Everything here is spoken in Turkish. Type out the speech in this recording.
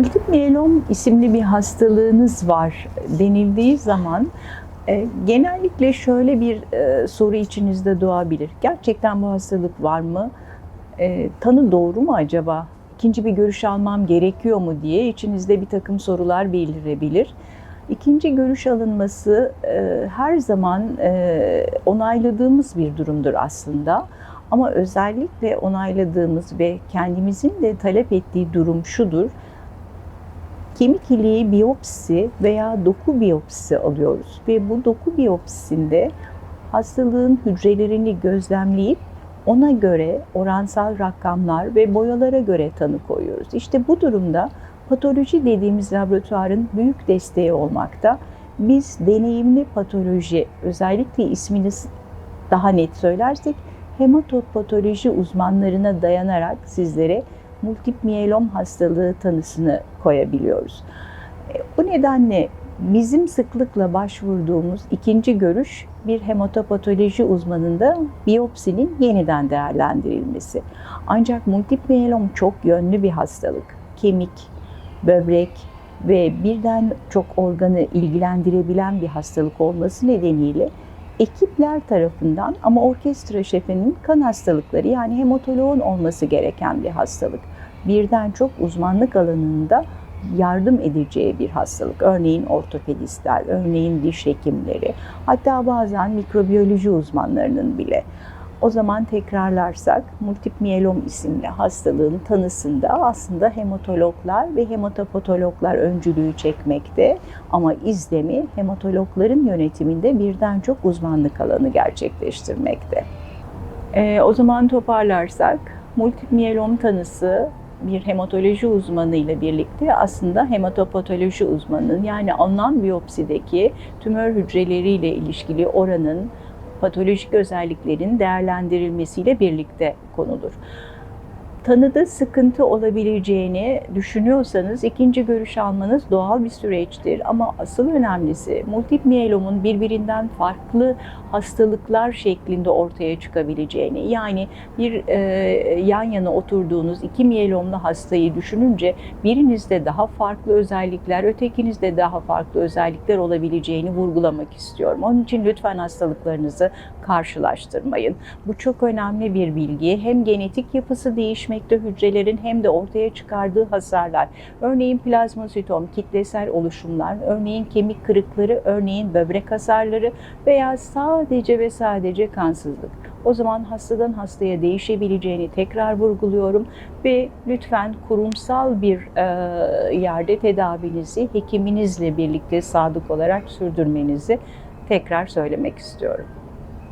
Multip miyelom isimli bir hastalığınız var denildiği zaman e, genellikle şöyle bir e, soru içinizde doğabilir. Gerçekten bu hastalık var mı? E, tanı doğru mu acaba? İkinci bir görüş almam gerekiyor mu diye içinizde bir takım sorular belirebilir. İkinci görüş alınması her zaman onayladığımız bir durumdur aslında. Ama özellikle onayladığımız ve kendimizin de talep ettiği durum şudur. Kemik iliği biyopsi veya doku biyopsisi alıyoruz ve bu doku biyopsisinde hastalığın hücrelerini gözlemleyip ona göre oransal rakamlar ve boyalara göre tanı koyuyoruz. İşte bu durumda patoloji dediğimiz laboratuvarın büyük desteği olmakta. Biz deneyimli patoloji, özellikle ismini daha net söylersek hematopatoloji uzmanlarına dayanarak sizlere multip miyelom hastalığı tanısını koyabiliyoruz. E, Bu nedenle bizim sıklıkla başvurduğumuz ikinci görüş bir hematopatoloji uzmanında biyopsinin yeniden değerlendirilmesi. Ancak multip miyelom çok yönlü bir hastalık. Kemik, böbrek ve birden çok organı ilgilendirebilen bir hastalık olması nedeniyle ekipler tarafından ama orkestra şefinin kan hastalıkları yani hematoloğun olması gereken bir hastalık. Birden çok uzmanlık alanında yardım edeceği bir hastalık. Örneğin ortopedistler, örneğin diş hekimleri, hatta bazen mikrobiyoloji uzmanlarının bile. O zaman tekrarlarsak multip miyelom isimli hastalığın tanısında aslında hematologlar ve hematopatologlar öncülüğü çekmekte ama izlemi hematologların yönetiminde birden çok uzmanlık alanı gerçekleştirmekte. Ee, o zaman toparlarsak multip miyelom tanısı bir hematoloji uzmanı ile birlikte aslında hematopatoloji uzmanının yani alınan biyopsideki tümör hücreleriyle ilişkili oranın patolojik özelliklerin değerlendirilmesiyle birlikte konulur. Tanıda sıkıntı olabileceğini düşünüyorsanız ikinci görüş almanız doğal bir süreçtir. Ama asıl önemlisi multip miyelomun birbirinden farklı hastalıklar şeklinde ortaya çıkabileceğini. Yani bir e, yan yana oturduğunuz iki miyelomlu hastayı düşününce birinizde daha farklı özellikler, ötekinizde daha farklı özellikler olabileceğini vurgulamak istiyorum. Onun için lütfen hastalıklarınızı karşılaştırmayın. Bu çok önemli bir bilgi. Hem genetik yapısı değişmekte hücrelerin hem de ortaya çıkardığı hasarlar. Örneğin plazmositom, kitlesel oluşumlar, örneğin kemik kırıkları, örneğin böbrek hasarları veya sadece ve sadece kansızlık. O zaman hastadan hastaya değişebileceğini tekrar vurguluyorum ve lütfen kurumsal bir e, yerde tedavinizi hekiminizle birlikte sadık olarak sürdürmenizi tekrar söylemek istiyorum.